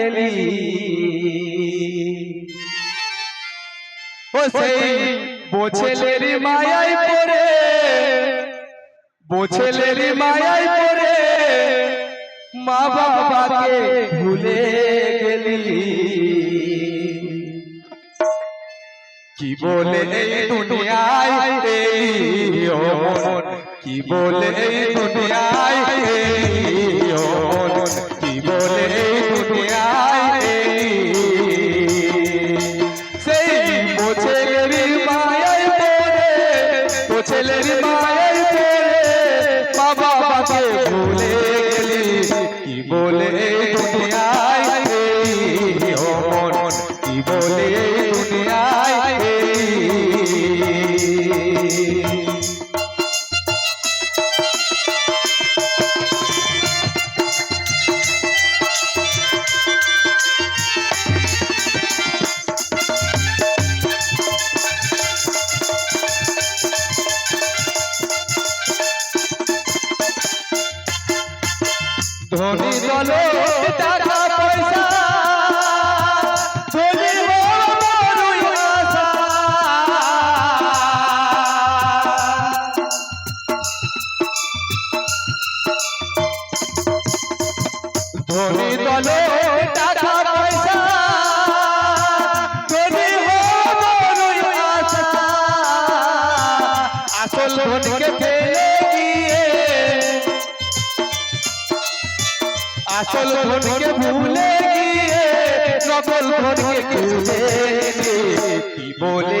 এলি। ও সেই বোছেলের মায়াই পড়ে। বোছেলের মায়াই পড়ে। মা বাবাকে ভুলে গেলি। কি বলে এই দুনিয়ায় এলি? কি বলে এই দুনিয়ায় এই দুনিয়ায় ও মন কি বলে দুনিয়ায় এলি ধনী দলে টাকা পয়সা ধনী ধনী দলে টাকা পয়সা আসল ধনকে ফেলে আসল ধনকে ভুলে গিয়ে নকল ধনকে খুলে কি বলে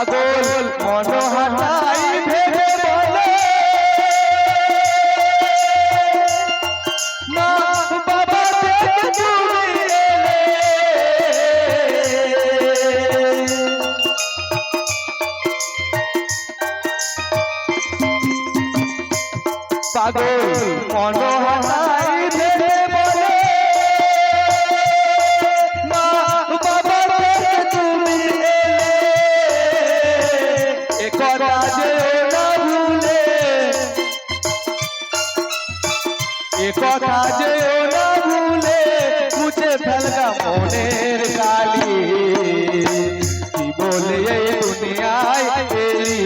পাগল মনোহারাই ভেবে বলে। পাগল মনোহারাই একথা যে না ভুলে মুছে ফেলগা মনের কালি কি বলে এই দুনিয়ায় এলি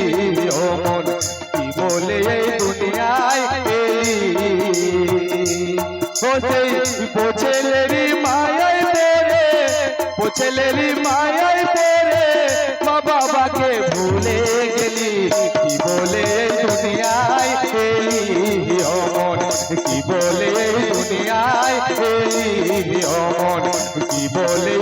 ও মন? কি বলে এই দুনিয়ায় এলি? সেই বোঝেলেরি মায়ায় পড়ে বোঝেলেরি মায়ায় পড়ে মা বাবাকে ভুলে গেলি। কি বলে এই দুনিয়ায় কি বলে দুনিয়ায় এই অমন? মন কি বলে